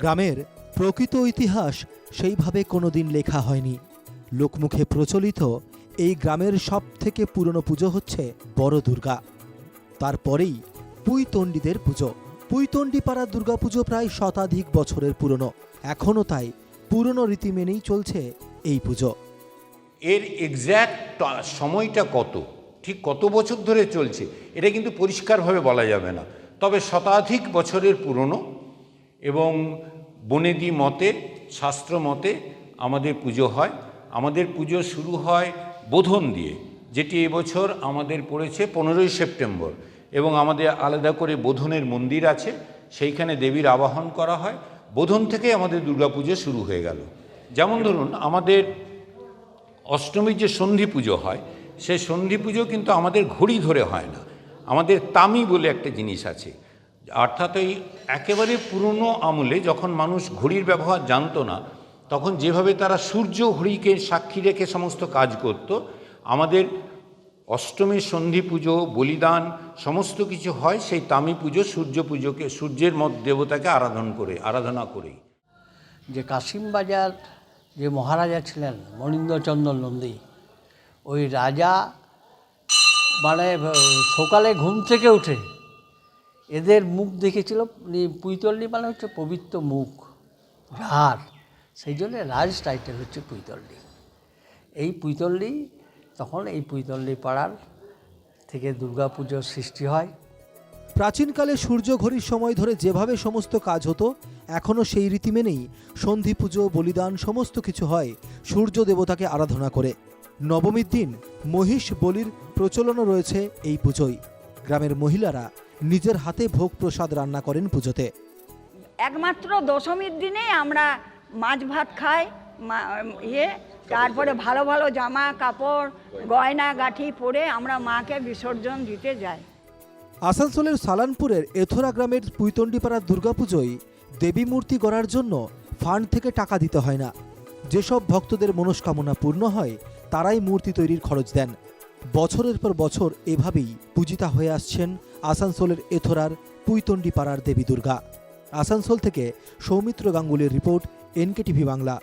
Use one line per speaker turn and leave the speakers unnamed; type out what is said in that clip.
গ্রামের প্রকৃত ইতিহাস সেইভাবে কোনোদিন লেখা হয়নি। লোকমুখে প্রচলিত এই গ্রামের সব থেকে পুরনো পুজো হচ্ছে বড় দুর্গা। তারপরেই পুইতণ্ডিদের পুজো। পুইতণ্ডি পাড়ার দুর্গাপুজো প্রায় শতাধিক বছরের পুরনো। এখনও তাই পুরনো রীতি মেনেই চলছে এই পুজো।
এর এক্স্যাক্ট সময়টা কত? ঠিক কত বছর ধরে চলছে? এটা কিন্তু পরিষ্কারভাবে বলা যাবে না। তবে শতাধিক বছরের পুরনো এবং বনেদি মতে, শাস্ত্র মতে আমাদের পুজো হয়। আমাদের পুজো শুরু হয় বোধন দিয়ে, যেটি এবছর আমাদের পড়েছে পনেরোই সেপ্টেম্বর এবং আমাদের আলাদা করে বোধনের মন্দির আছে, সেইখানে দেবীর আবাহন করা হয়। বোধন থেকে আমাদের দুর্গাপুজো শুরু হয়ে গেল। যেমন ধরুন, আমাদের অষ্টমীর যে সন্ধি পুজো হয়, সেই সন্ধি পুজো কিন্তু আমাদের ঘড়ি ধরে হয় না। আমাদের তামি বলে একটা জিনিস আছে। অর্থাৎ এই একেবারে পুরনো আমলে যখন মানুষ ঘড়ির ব্যবহার জানতো না, তখন যেভাবে তারা সূর্য ঘড়িকে সাক্ষী রেখে সমস্ত কাজ করত, আমাদের অষ্টমীর সন্ধি পুজো, বলিদান সমস্ত কিছু হয় সেই তামি পুজো, সূর্য পুজোকে, সূর্যের মত দেবতাকে আরাধন করে, আরাধনা করেই।
যে কাশিমবাজার যে মহারাজা ছিলেন মনীন্দ্রচন্দ্র নন্দী, ওই রাজা মানে সকালে ঘুম থেকে উঠে এদের মুখ দেখেছিল পুইতল্লি মানে হচ্ছে পবিত্র মুখ ঘাড় সেই জন্য রাজ টাইটেল হচ্ছে পুইতল্লি এই পুইতল্লি তখন এই পুইতল্লি পাড়ার থেকে দুর্গাপুজোর সৃষ্টি হয়।
প্রাচীনকালে সূর্য ঘড়ির সময় ধরে যেভাবে সমস্ত কাজ হতো এখনও সেই রীতি মেনেই সন্ধি পুজো, বলিদান সমস্ত কিছু হয় সূর্য দেবতাকে আরাধনা করে। নবমীর দিন মহিষ বলির প্রচলনও রয়েছে এই পুজোয়। গ্রামের মহিলারা নিজের হাতে ভোগ প্রসাদ রান্না করেন পুজোতে।
একমাত্র দশমীর দিনে আমরা মাছ ভাত খাই ইয়ে তারপরে ভালো ভালো জামা কাপড় গয়না গাঠি পরে আমরা মাকে বিসর্জন দিতে যাই।
আসানসোলের সালানপুরের এথোরা গ্রামের পুইতন্ডিপাড়ার দুর্গাপুজোয় দেবী মূর্তি গড়ার জন্য ফান্ড থেকে টাকা দিতে হয় না। যেসব ভক্তদের মনস্কামনা পূর্ণ হয় তারাই মূর্তি তৈরির খরচ দেন। বছরের পর বছর এভাবেই পূজিতা হয়ে আসছেন আসানসোলের এথোরার পুইতন্ডি পাড়ার দেবী দুর্গা। আসানসোল থেকে সৌমিত্র গাঙ্গুলির রিপোর্ট, এনকেটিভি বাংলা।